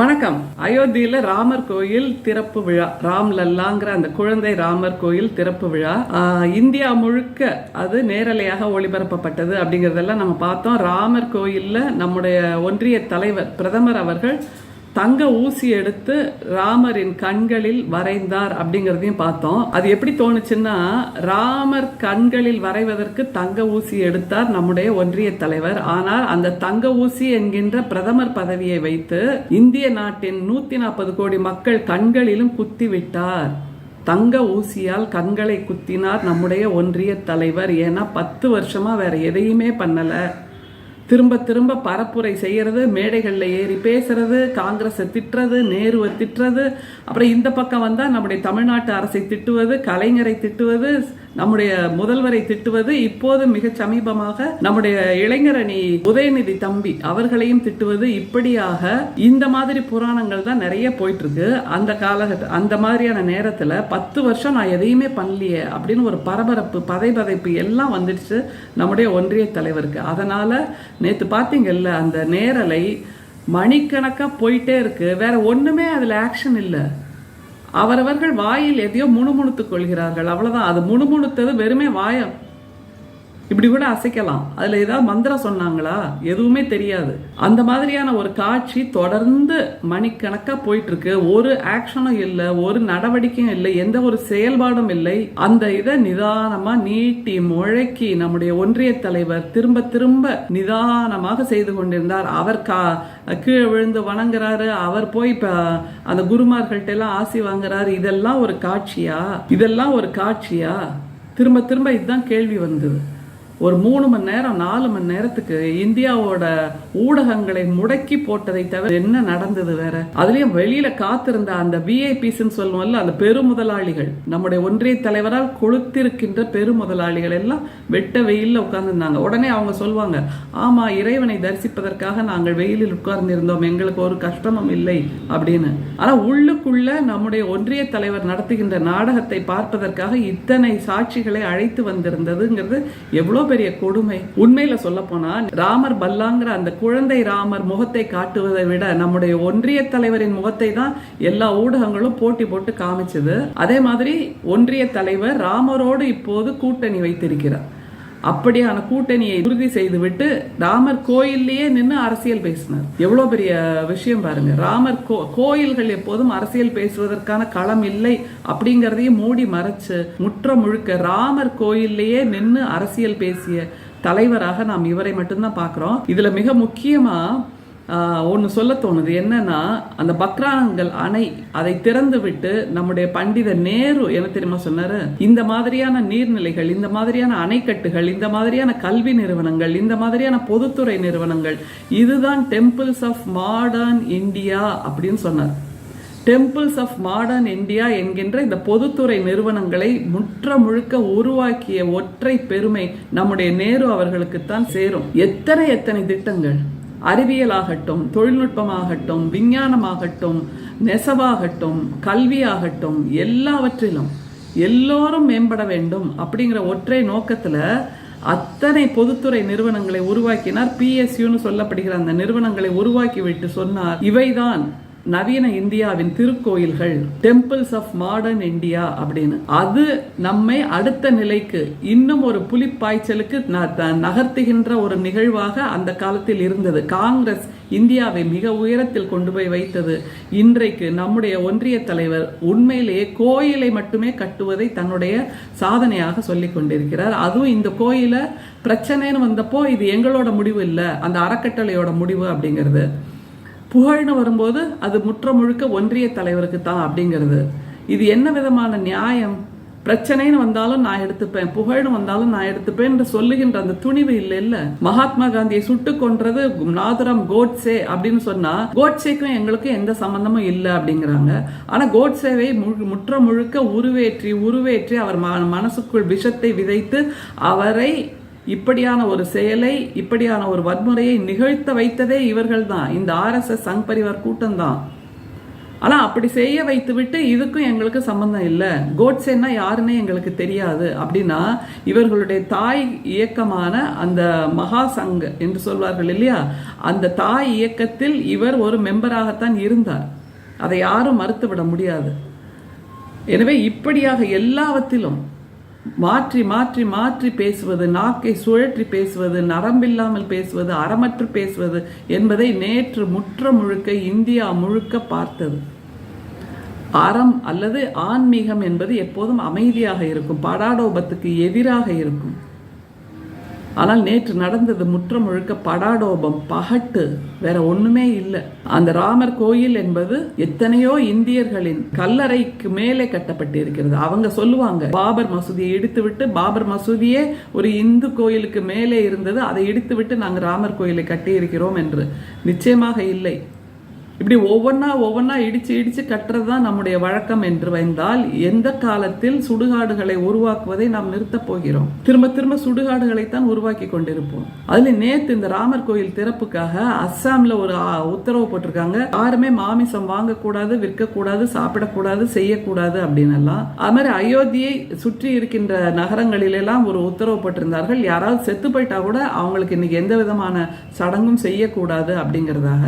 வணக்கம். அயோத்தியில ராமர் கோயில் திறப்பு விழா ராம் லல்லாங்கிற அந்த குழந்தை ராமர் கோயில் திறப்பு விழா. இந்தியா முழுக்க அது நேரலையாக ஒளிபரப்பப்பட்டது அப்படிங்கறதெல்லாம் நம்ம பார்த்தோம். ராமர் கோயில்ல நம்முடைய ஒன்றிய தலைவர் பிரதமர் அவர்கள் தங்க ஊசி எடுத்து ராமரின் கண்களில் வரைந்தார் அப்படிங்கிறதையும் பார்த்தோம். அது எப்படி தோணுச்சுன்னா ராமர் கண்களில் வரைவதற்கு தங்க ஊசி எடுத்தார் நம்முடைய ஒன்றிய தலைவர். ஆனால் அந்த தங்க ஊசி என்கின்ற பிரதமர் பதவியை வைத்து இந்திய நாட்டின் நூத்தி நாற்பது கோடி மக்கள் கண்களிலும் குத்தி விட்டார். தங்க ஊசியால் கண்களை குத்தினார் நம்முடைய ஒன்றிய தலைவர். ஏன்னா பத்து வருஷமா வேற எதையுமே பண்ணலை. திரும்ப திரும்ப பரப்புரை செய்கிறது மேடைகளில் ஏறி பேசுறது காங்கிரஸை திட்டுறது நேருவை திட்டுறது அப்புறம் இந்த பக்கம் வந்தால் நம்முடைய தமிழ்நாட்டு அரசை திட்டுவது கலைஞரை திட்டுவது நம்முடைய முதல்வரை திட்டுவது இப்போது மிக சமீபமாக நம்முடைய இளைஞரணி உதயநிதி தம்பி அவர்களையும் திட்டுவது இப்படியாக இந்த மாதிரி புராணங்கள் தான் நிறைய போயிட்டு இருக்கு அந்த காலகட்ட அந்த மாதிரியான நேரத்துல பத்து வருஷம் நான் எதையுமே பண்ணலையே அப்படின்னு ஒரு பரபரப்பு பதை பதைப்பு எல்லாம் வந்துடுச்சு நம்முடைய ஒன்றிய தலைவருக்கு. அதனால நேத்து பாத்தீங்கல்ல அந்த நேரலை மணிக்கணக்காக போயிட்டே இருக்கு. வேற ஒண்ணுமே அதுல ஆக்ஷன் இல்லை. அவரவர்கள் வாயில் எதையோ முணுமுணுத்துக் கொள்கிறார்கள். அவ்வளவுதான். அது முணுமுணுத்தது வெறுமே வாயம் இப்படி கூட அசைக்கலாம். அதில் ஏதாவது மந்திரம் சொன்னாங்களா? எதுவுமே தெரியாது. அந்த மாதிரியான ஒரு காட்சி தொடர்ந்து மணிக்கணக்காக போயிட்டு இருக்கு ஒரு ஆக்ஷனும் இல்லை ஒரு நடவடிக்கையும் இல்லை எந்த ஒரு செயல்பாடும் இல்லை. அந்த இதை நிதானமாக நீட்டி முழக்கி நம்முடைய ஒன்றிய தலைவர் திரும்ப திரும்ப நிதானமாக செய்து கொண்டிருந்தார். அவர் கா கீழே விழுந்து வணங்குறாரு. அவர் போய் இப்போ அந்த குருமார்கள்ட்ட எல்லாம் ஆசி வாங்குறாரு. இதெல்லாம் ஒரு காட்சியா? இதெல்லாம் ஒரு காட்சியா? திரும்ப திரும்ப இதுதான் கேள்வி வந்தது. ஒரு மூணு மணி நேரம் நாலு மணி நேரத்துக்கு இந்தியாவோட ஊடகங்களை முடக்கி போட்டதை தவிர என்ன நடந்தது வேற? அதுலயும் வெளியில காத்திருந்த அந்த விஐபிஸ்ன்னு சொல்லுவோம்ல அந்த பெருமுதலாளிகள் நம்முடைய ஒன்றிய தலைவரால் கொளுத்திருக்கின்ற பெருமுதலாளிகள் எல்லாம் வெட்ட வெயில்ல உட்கார்ந்துருந்தாங்க. உடனே அவங்க சொல்லுவாங்க ஆமா இறைவனை தரிசிப்பதற்காக நாங்கள் வெயிலில் உட்கார்ந்திருந்தோம். எங்களுக்கு ஒரு கஷ்டமும் இல்லை அப்படின்னு. ஆனா உள்ளுக்குள்ள நம்முடைய ஒன்றிய தலைவர் நடத்துகின்ற நாடகத்தை பார்ப்பதற்காக இத்தனை சாட்சிகளை அழைத்து வந்திருந்ததுங்கிறது எவ்வளவு பெரிய கொடுமை. உண்மையில சொல்ல போனா ராமர் பல்லாங்கிற அந்த குழந்தை ராமர் முகத்தை காட்டுவதை விட நம்முடைய ஒன்றிய தலைவரின் முகத்தை தான் எல்லா ஊடகங்களும் போட்டி போட்டு காமிச்சது. அதே மாதிரி ஒன்றிய தலைவர் ராமரோடு இப்போது கூட்டணி வைத்திருக்கிறார். அப்படியான கூட்டணியை உறுதி செய்துவிட்டு ராமர் கோயிலேயே நின்று அரசியல் பேசினார். எவ்வளவு பெரிய விஷயம் பாருங்க. ராமர் கோ கோயில்கள் எப்போதும் அரசியல் பேசுவதற்கான களம் இல்லை அப்படிங்கறதையும் மூடி மறைச்சு முற்ற முழுக்க ராமர் கோயிலேயே நின்று அரசியல் பேசிய தலைவராக நாம் இவரை மட்டும்தான் பாக்குறோம் இதுல மிக முக்கியமா ஒன்று சொல்ல தோணுது என்னன்னா அந்த பக்ராங்கள் அணை அதை திறந்து விட்டு நம்முடைய பண்டித நேரு என்ன தெரியுமா சொன்னாரு? இந்த மாதிரியான நீர்நிலைகள் இந்த மாதிரியான அணைக்கட்டுகள் இந்த மாதிரியான கல்வி நிறுவனங்கள் இந்த மாதிரியான பொதுத்துறை நிறுவனங்கள் இதுதான் டெம்பிள்ஸ் ஆஃப் மாடர்ன் இந்தியா அப்படின்னு சொன்னார். டெம்பிள்ஸ் ஆஃப் மாடர்ன் இந்தியா என்கின்ற இந்த பொதுத்துறை நிறுவனங்களை முற்ற முழுக்க உருவாக்கிய ஒற்றை பெருமை நம்முடைய நேரு அவர்களுக்குத்தான் சேரும். எத்தனை எத்தனை திட்டங்கள்? அறிவியலாகட்டும் தொழில்நுட்பமாகட்டும் விஞ்ஞானமாகட்டும் நெசவாகட்டும் கல்வியாகட்டும் எல்லாவற்றிலும் எல்லோரும் மேம்பட வேண்டும் அப்படிங்கிற ஒற்றை நோக்கத்துல அத்தனை பொதுத்துறை நிறுவனங்களை உருவாக்கினார். பிஎஸ்யூன்னு சொல்லப்படுகிற அந்த நிறுவனங்களை உருவாக்கி விட்டு சொன்னார். இவைதான் நவீன இந்தியாவின் திருக்கோயில்கள் டெம்பிள்ஸ் ஆஃப் மாடர்ன் இந்தியா அப்படின்னு. அது நம்மை அடுத்த நிலைக்கு இன்னும் ஒரு புலிப்பாய்ச்சலுக்கு த- நகர்த்துகின்ற ஒரு நிகழ்வாக அந்த காலத்தில் இருந்தது. காங்கிரஸ் இந்தியாவை மிக உயரத்தில் கொண்டு போய் வைத்தது. இன்றைக்கு நம்முடைய ஒன்றிய தலைவர் உண்மையிலேயே கோயிலை மட்டுமே கட்டுவதை தன்னுடைய சாதனையாக சொல்லிக் கொண்டிருக்கிறார். அதுவும் இந்த கோயிலை பிரச்சனைன்னு வந்தப்போ இது எங்களோட முடிவு இல்லை. அந்த அறக்கட்டளையோட முடிவு அப்படிங்கிறது. புகழ்னு வரும்போது அது முற்ற முழுக்க ஒன்றிய தலைவருக்கு தான் அப்படிங்கிறது. இது என்ன விதமான நியாயம்? பிரச்சனைன்னு வந்தாலும் நான் எடுத்துப்பேன். புகழ்னு வந்தாலும் நான் எடுத்துப்பேன் என்று சொல்லுகின்ற அந்த துணிவு இல்லை இல்ல மகாத்மா காந்தியை சுட்டு கொன்றது நாதரம் கோட்சே அப்படின்னு சொன்னா கோட்சேக்கும் எங்களுக்கும் எந்த சம்பந்தமும் இல்லை அப்படிங்கிறாங்க. ஆனா கோட்ஸேவை முற்ற முழுக்க உருவேற்றி உருவேற்றி அவர் மனசுக்குள் விஷத்தை விதைத்து அவரை இப்படியான ஒரு செயலை இப்படியான ஒரு வன்முறையை நிகழ்த்த வைத்ததே இவர்கள் தான் இந்த ஆர்எஸ்எஸ் சங் பரிவார் கூட்டம் தான் ஆனால் அப்படி செய்ய வைத்துவிட்டு இதுக்கும் எங்களுக்கு சம்பந்தம் இல்லை. கோட்ஸேன்னா யாருன்னே எங்களுக்கு தெரியாது. அப்படின்னா இவர்களுடைய தாய் இயக்கமான அந்த மகா சங் என்று சொல்வார்கள் இல்லையா? அந்த தாய் இயக்கத்தில் இவர் ஒரு மெம்பராகத்தான் இருந்தார். அதை யாரும் மறுத்துவிட முடியாது. எனவே இப்படியாக எல்லாவற்றிலும் மாற்றி மாற்றி மாற்றி பேசுவது நாக்கை சுழற்றி பேசுவது நரம்பில்லாமல் பேசுவது அறமற்று பேசுவது என்பதை நேற்று முற்ற முழுக்க இந்தியா முழுக்க பார்த்தது. அறம் அல்லது ஆன்மீகம் என்பது எப்போதும் அமைதியாக இருக்கும் படாடோபத்துக்கு எதிராக இருக்கும். ஆனால் நேற்று நடந்தது முற்ற முழுக்க படாடோபம் பகட்டு வேற ஒண்ணுமே இல்லை. அந்த ராமர் கோயில் என்பது எத்தனையோ இந்தியர்களின் கல்லறைக்கு மேலே கட்டப்பட்டிருக்கிறது. அவங்க சொல்லுவாங்க பாபர் மசூதியை இடித்து விட்டு பாபர் மசூதியே ஒரு இந்து கோயிலுக்கு மேலே இருந்தது அதை இடித்து விட்டு நாங்கள் ராமர் கோயிலை கட்டியிருக்கிறோம் என்று. நிச்சயமாக இல்லை. இப்படி ஒவ்வொன்றா ஒவ்வொன்றா இடிச்சு இடித்து கட்டுறது தான் நம்முடைய வழக்கம் என்று வைந்தால் எந்த காலத்தில் சுடுகாடுகளை உருவாக்குவதை நாம் நிறுத்தப் போகிறோம்? திரும்ப திரும்ப சுடுகாடுகளை தான் உருவாக்கி கொண்டிருப்போம். அதில் நேற்று இந்த ராமர் கோயில் திறப்புக்காக அஸ்ஸாமில் ஒரு உத்தரவு போட்டிருக்காங்க. யாருமே மாமிசம் வாங்கக்கூடாது விற்கக்கூடாது சாப்பிடக்கூடாது செய்யக்கூடாது அப்படின்னு எல்லாம் அது மாதிரி அயோத்தியை சுற்றி இருக்கின்ற நகரங்களிலெல்லாம் ஒரு உத்தரவு போட்டிருந்தார்கள். யாராவது செத்து போயிட்டா கூட அவங்களுக்கு இன்னைக்கு எந்த விதமான சடங்கும் செய்யக்கூடாது அப்படிங்கிறதாக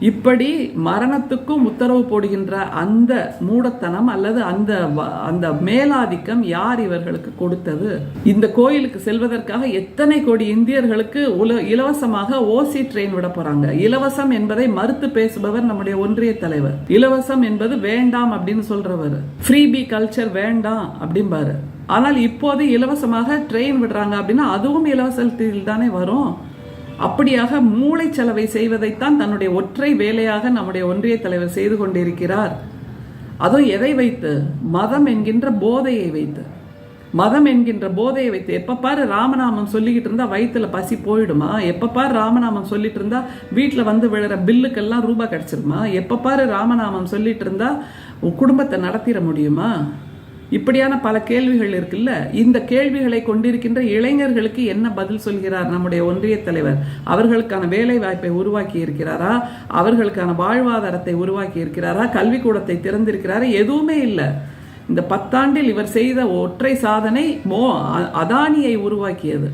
இப்படி மரணத்துக்கும் உத்தரவு போடுகின்ற அந்த மூடத்தனம் அல்லது அந்த வ- அந்த மேலாதிக்கம் யார் இவர்களுக்கு கொடுத்தது? இந்த கோயிலுக்கு செல்வதற்காக எத்தனை கோடி இந்தியர்களுக்கு உல இலவசமாக ஓசி ட்ரெயின் விட போறாங்க. இலவசம் என்பதை மறுத்து பேசுபவர் நம்முடைய ஒன்றிய தலைவர். இலவசம் என்பது வேண்டாம் அப்படின்னு சொல்றவர். ஃப்ரீபி கல்ச்சர் வேண்டாம் அப்படிம்பாரு. ஆனால் இப்போது இலவசமாக ட்ரெயின் விடுறாங்க அப்படின்னா அதுவும் இலவசத்தில் தானே வரும். அப்படியாக மூளை செலவை செய்வதைத்தான் தன்னுடைய ஒற்றை வேலையாக நம்முடைய ஒன்றிய தலைவர் செய்து கொண்டிருக்கிறார். அதுவும் எதை வைத்து? மதம் என்கின்ற போதையை வைத்து. மதம் என்கின்ற போதையை வைத்து. எப்பப்பாரு ராமநாமம் சொல்லிக்கிட்டு இருந்தா வயிற்றுல பசி போயிடுமா? எப்பப்பாரு ராமநாமம் சொல்லிட்டு இருந்தா வீட்டில் வந்து விழுற பில்லுக்கெல்லாம் ரூபாய் கிடைச்சிருமா? எப்பப்பாரு ராமநாமம் சொல்லிட்டு இருந்தா உன் குடும்பத்தை நடத்திட முடியுமா? இப்படியான பல கேள்விகள் இருக்குல்ல? இந்த கேள்விகளை கொண்டிருக்கின்ற இளைஞர்களுக்கு என்ன பதில் சொல்கிறார் நம்முடைய ஒன்றிய தலைவர்? அவர்களுக்கான வேலை வாய்ப்பை உருவாக்கி இருக்கிறாரா அவர்களுக்கான வாழ்வாதாரத்தை உருவாக்கி இருக்கிறாரா கல்விக்கூடத்தை திறந்திருக்கிறாரா? எதுவுமே இல்லை. இந்த பத்தாண்டில் இவர் செய்த ஒற்றை சாதனை மோ அ- அதானியை உருவாக்கியது.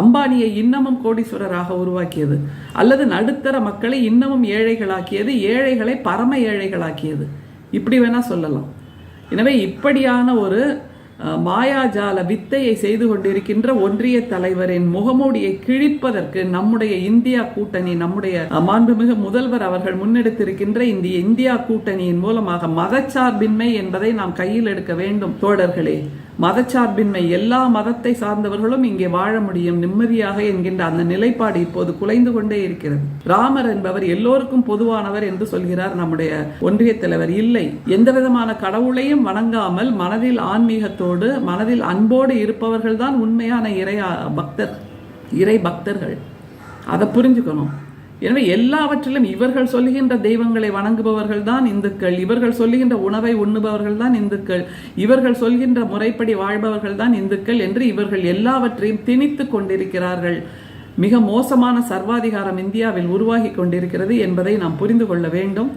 அம்பானியை இன்னமும் கோடீஸ்வரராக உருவாக்கியது. அல்லது நடுத்தர மக்களை இன்னமும் ஏழைகளாக்கியது ஏழைகளை பரம ஏழைகளாக்கியது. இப்படி வேணா சொல்லலாம். எனவே இப்படியான ஒரு மாயாஜால வித்தையை செய்து கொண்டிருக்கின்ற ஒன்றிய தலைவரின் முகமூடியை கிழிப்பதற்கு நம்முடைய இந்தியா கூட்டணி நம்முடைய மாண்புமிகு முதல்வர் அவர்கள் முன்னெடுத்திருக்கின்ற இந்த இந்தியா கூட்டணியின் மூலமாக மதச்சார்பின்மை என்பதை நாம் கையில் எடுக்க வேண்டும். தோழர்களே மதச்சார்பின்மை எல்லா மதத்தை சார்ந்தவர்களும் இங்கே வாழ முடியும். நிம்மதியாக என்கின்ற அந்த நிலைப்பாடு இப்போது குலைந்து கொண்டே இருக்கிறது. ராமர் என்பவர் எல்லோருக்கும் பொதுவானவர் என்று சொல்கிறார் நம்முடைய ஒன்றிய தலைவர். இல்லை எந்த விதமான கடவுளையும் வணங்காமல் மனதில் ஆன்மீகத்தோடு மனதில் அன்போடு இருப்பவர்கள் தான் உண்மையான இறை பக்தர் இறை பக்தர்கள். அதை புரிஞ்சுக்கணும். எனவே எல்லாவற்றிலும் இவர்கள் சொல்லுகின்ற தெய்வங்களை வணங்குபவர்கள் தான் இந்துக்கள் இவர்கள் சொல்லுகின்ற உணவை உண்ணுபவர்கள் தான் இந்துக்கள் இவர்கள் சொல்கின்ற முறைப்படி வாழ்பவர்கள் தான் இந்துக்கள் என்று இவர்கள் எல்லாவற்றையும் திணித்து கொண்டிருக்கிறார்கள். மிக மோசமான சர்வாதிகாரம் இந்தியாவில் உருவாகி கொண்டிருக்கிறது என்பதை நாம் புரிந்து கொள்ள வேண்டும்.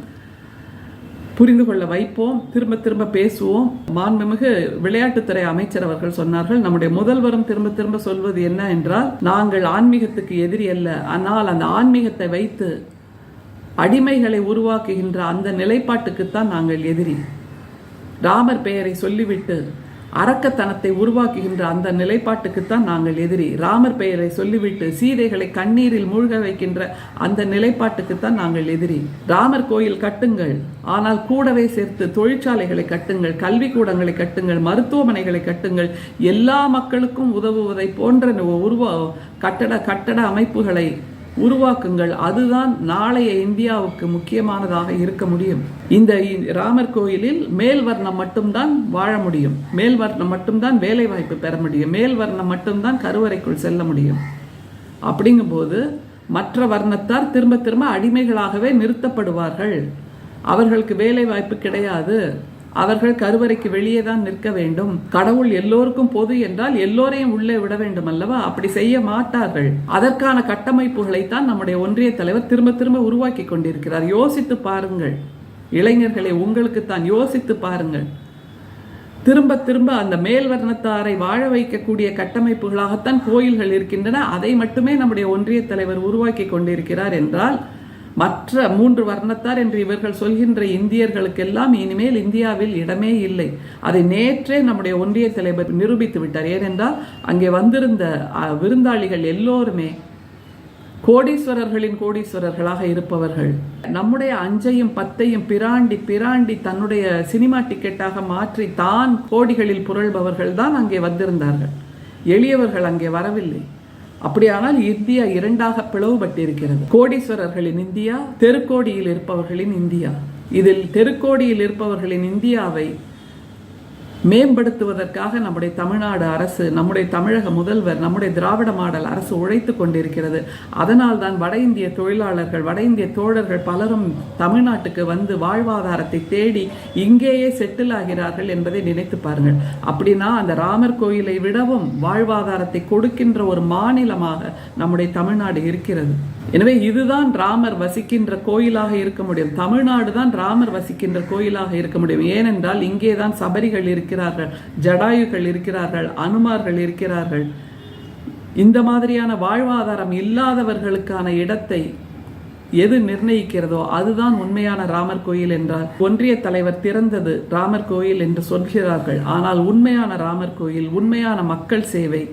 புரிந்து கொள்ள வைப்போம் திரும்ப திரும்ப பேசுவோம். மாண்புமிகு விளையாட்டுத்துறை அமைச்சர் அவர்கள் சொன்னார்கள் நம்முடைய முதல்வரும் திரும்ப திரும்ப சொல்வது என்ன என்றால் நாங்கள் ஆன்மீகத்துக்கு எதிரி அல்ல. ஆனால் அந்த ஆன்மீகத்தை வைத்து அடிமைகளை உருவாக்குகின்ற அந்த நிலைப்பாட்டுக்குத்தான் நாங்கள் எதிரி. ராமர் பெயரை சொல்லிவிட்டு அரக்கத்தனத்தை உருவாக்குகின்ற அந்த நிலைப்பாட்டுக்குத்தான் நாங்கள் எதிரி. ராமர் பெயரை சொல்லிவிட்டு சீதைகளை கண்ணீரில் மூழ்க வைக்கின்ற அந்த நிலைப்பாட்டுக்குத்தான் நாங்கள் எதிரி. ராமர் கோயில் கட்டுங்கள். ஆனால் கூடவே சேர்த்து தொழிற்சாலைகளை கட்டுங்கள் கல்விக்கூடங்களை கட்டுங்கள் மருத்துவமனைகளை கட்டுங்கள். எல்லா மக்களுக்கும் உதவுவதை போன்ற உருவ கட்டட கட்டட அமைப்புகளை உருவாக்குங்கள். அதுதான் நாளைய இந்தியாவுக்கு முக்கியமானதாக இருக்க முடியும். இந்த இ- ராமர் கோயிலில் மேல் வர்ணம் மட்டும்தான் வாழ முடியும். மேல் வர்ணம் மட்டும்தான் வேலை வாய்ப்பு பெற முடியும். மேல் வர்ணம் மட்டும்தான் கருவறைக்குள் செல்ல முடியும். அப்படிங்கும்போது மற்ற வர்ணத்தார் திரும்ப திரும்ப அடிமைகளாகவே நிறுத்தப்படுவார்கள். அவர்களுக்கு வேலை வாய்ப்பு கிடையாது. அவர்கள் கருவறைக்கு வெளியே தான் நிற்க வேண்டும். கடவுள் எல்லோருக்கும் பொது என்றால் எல்லோரையும் உள்ளே விட வேண்டும் அல்லவா? அப்படி செய்ய மாட்டார்கள். அதற்கான கட்டமைப்புகளைத்தான் நம்முடைய ஒன்றிய தலைவர் திரும்ப திரும்ப உருவாக்கி கொண்டிருக்கிறார். யோசித்து பாருங்கள். இளைஞர்களை உங்களுக்கு தான் யோசித்து பாருங்கள். திரும்ப திரும்ப அந்த மேல் வர்ணத்தாரை வாழ வைக்கக்கூடிய கட்டமைப்புகளாகத்தான் கோயில்கள் இருக்கின்றன. அதை மட்டுமே நம்முடைய ஒன்றிய தலைவர் உருவாக்கி கொண்டிருக்கிறார் என்றால் மற்ற மூன்று வர்ணத்தார் என்று இவர்கள் சொல்கின்ற இந்தியர்களுக்கெல்லாம் இனிமேல் இந்தியாவில் இடமே இல்லை. அதை நேற்றே நம்முடைய ஒன்றிய தலைவர் நிரூபித்து விட்டார். ஏனென்றால் அங்கே வந்திருந்த விருந்தாளிகள் எல்லோருமே கோடீஸ்வரர்களின் கோடீஸ்வரர்களாக இருப்பவர்கள். நம்முடைய அஞ்சையும் பத்தையும் பிராண்டி பிராண்டி தன்னுடைய சினிமா டிக்கெட்டாக மாற்றி தான் கோடிகளில் புரள்பவர்கள் தான் அங்கே வந்திருந்தார்கள். எளியவர்கள் அங்கே வரவில்லை. அப்படியானால் இந்தியா இரண்டாக பிளவுபட்டிருக்கிறது. கோடீஸ்வரர்களின் இந்தியா தெருக்கோடியில் இருப்பவர்களின் இந்தியா. இதில் தெருக்கோடியில் இருப்பவர்களின் இந்தியாவை மேம்படுத்துவதற்காக நம்முடைய தமிழ்நாடு அரசு நம்முடைய தமிழக முதல்வர் நம்முடைய திராவிட மாடல் அரசு உழைத்து கொண்டிருக்கிறது. அதனால் தான் வட இந்திய தொழிலாளர்கள் வட இந்திய தோழர்கள் பலரும் தமிழ்நாட்டுக்கு வந்து வாழ்வாதாரத்தை தேடி இங்கேயே செட்டில் ஆகிறார்கள் என்பதை நினைத்து பாருங்கள். அப்படின்னா அந்த ராமர் கோயிலை விடவும் வாழ்வாதாரத்தை கொடுக்கின்ற ஒரு மாநிலமாக நம்முடைய தமிழ்நாடு இருக்கிறது. எனவே இதுதான் ராமர் வசிக்கின்ற கோயிலாக இருக்க முடியும். தமிழ்நாடு தான் ராமர் வசிக்கின்ற கோயிலாக இருக்க முடியும். ஏனென்றால் இங்கே தான் சபரிகள் இருக்கிறார்கள் ஜடாயுகள் இருக்கிறார்கள் அனுமார்கள் இருக்கிறார்கள். இந்த மாதிரியான வாழ்வாதாரம் இல்லாதவர்களுக்கான இடத்தை எது நிர்ணயிக்கிறதோ அதுதான் உண்மையான ராமர் கோயில் என்றால் ஒன்றிய தலைவர் திறந்தது ராமர் கோயில் என்று சொல்கிறார்கள். ஆனால் உண்மையான ராமர் கோயில் உண்மையான மக்கள் சேவை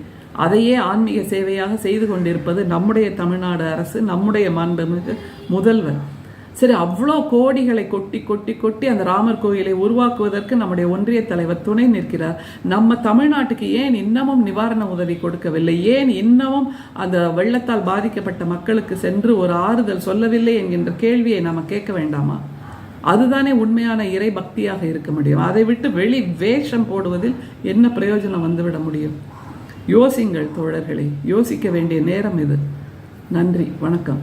அதையே ஆன்மீக சேவையாக செய்து கொண்டிருப்பது நம்முடைய தமிழ்நாடு அரசு நம்முடைய மாண்புமிகு முதல்வர். சரி அவ்வளோ கோடிகளை கொட்டி கொட்டி கொட்டி அந்த ராமர் கோயிலை உருவாக்குவதற்கு நம்முடைய ஒன்றிய தலைவர் துணை நிற்கிறார். நம்ம தமிழ்நாட்டுக்கு ஏன் இன்னமும் நிவாரண உதவி கொடுக்கவில்லை? ஏன் இன்னமும் அந்த வெள்ளத்தால் பாதிக்கப்பட்ட மக்களுக்கு சென்று ஒரு ஆறுதல் சொல்லவில்லை என்கின்ற கேள்வியை நாம் கேட்க வேண்டாமா? அதுதானே உண்மையான இறை பக்தியாக இருக்க முடியும். அதை விட்டு வெளி வேஷம் போடுவதில் என்ன பிரயோஜனம் வந்துவிட முடியும்? யோசிங்கள் தோழர்களே யோசிக்க வேண்டிய நேரம் இது. நன்றி வணக்கம்.